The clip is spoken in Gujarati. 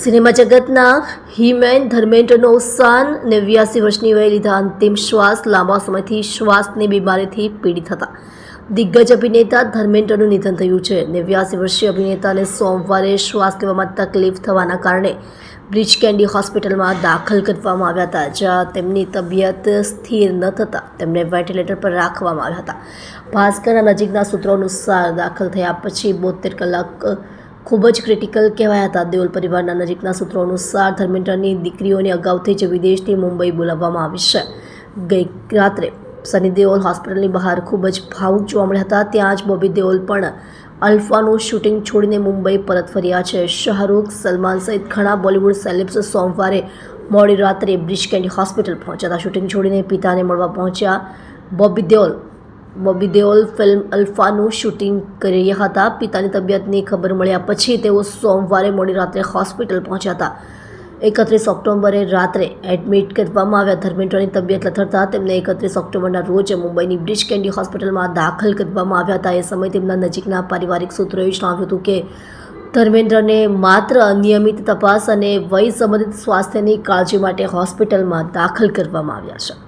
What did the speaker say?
સિનેમા જગતના હિમેન ધર્મેન્દ્રનો અવસાન નેવ્યાસી વર્ષની વયે લીધા અંતિમ શ્વાસ લાંબા સમયથી શ્વાસની બીમારીથી પીડિત હતા. દિગ્ગજ અભિનેતા ધર્મેન્દ્રનું નિધન થયું છે. નેવ્યાસી વર્ષીય અભિનેતાને સોમવારે શ્વાસ લેવામાં તકલીફ થવાના કારણે બ્રિજ કેન્ડી હોસ્પિટલમાં દાખલ કરવામાં આવ્યા હતા, જ્યાં તેમની તબિયત સ્થિર ન થતાં તેમને વેન્ટિલેટર પર રાખવામાં આવ્યા હતા. ભાસ્કરના નજીકના સૂત્રો અનુસાર દાખલ થયા પછી બોતેર કલાક ખૂબ જ ક્રિટિકલ કહેવાયા હતા. દેઓલ પરિવારના નજીકના સૂત્રો અનુસાર ધર્મેન્દ્રની દીકરીઓને અગાઉથી જ વિદેશથી મુંબઈ બોલાવવામાં આવી છે. ગઈ રાત્રે સની દેઓલ હોસ્પિટલની બહાર ખૂબ જ ભાવુક જોવા મળ્યા હતા. ત્યાં જ બોબી દેઓલ પણ અલ્ફાનું શૂટિંગ છોડીને મુંબઈ પરત ફર્યા છે. શાહરૂખ સલમાન સહિત ઘણા બોલિવૂડ સેલિબ્સ સોમવારે મોડી રાત્રે બ્રિજ કેન્ડી હોસ્પિટલ પહોંચ્યા હતા. શૂટિંગ છોડીને પિતાને મળવા પહોંચ્યા બોબી દેઓલ બોબી દેઓલ ફિલ્મ અલ્ફાનું શૂટિંગ કરી રહ્યા હતા. પિતાની તબિયતની ખબર મળ્યા પછી તેઓ સોમવારે મોડી રાત્રે હોસ્પિટલ પહોંચ્યા હતા. એકત્રીસ ઓક્ટોબરે રાત્રે એડમિટ કરવામાં આવ્યા. ધર્મેન્દ્રની તબિયત લથડતા તેમને એકત્રીસ ઓક્ટોબરના રોજ મુંબઈની બ્રિજ કેન્ડી હોસ્પિટલમાં દાખલ કરવામાં આવ્યા હતા. એ સમયે તેમના નજીકના પારિવારિક સૂત્રોએ જણાવ્યું હતું કે, ધર્મેન્દ્રને માત્ર અનિયમિત તપાસ અને વય સંબંધિત સ્વાસ્થ્યની કાળજી માટે હોસ્પિટલમાં દાખલ કરવામાં આવ્યા છે.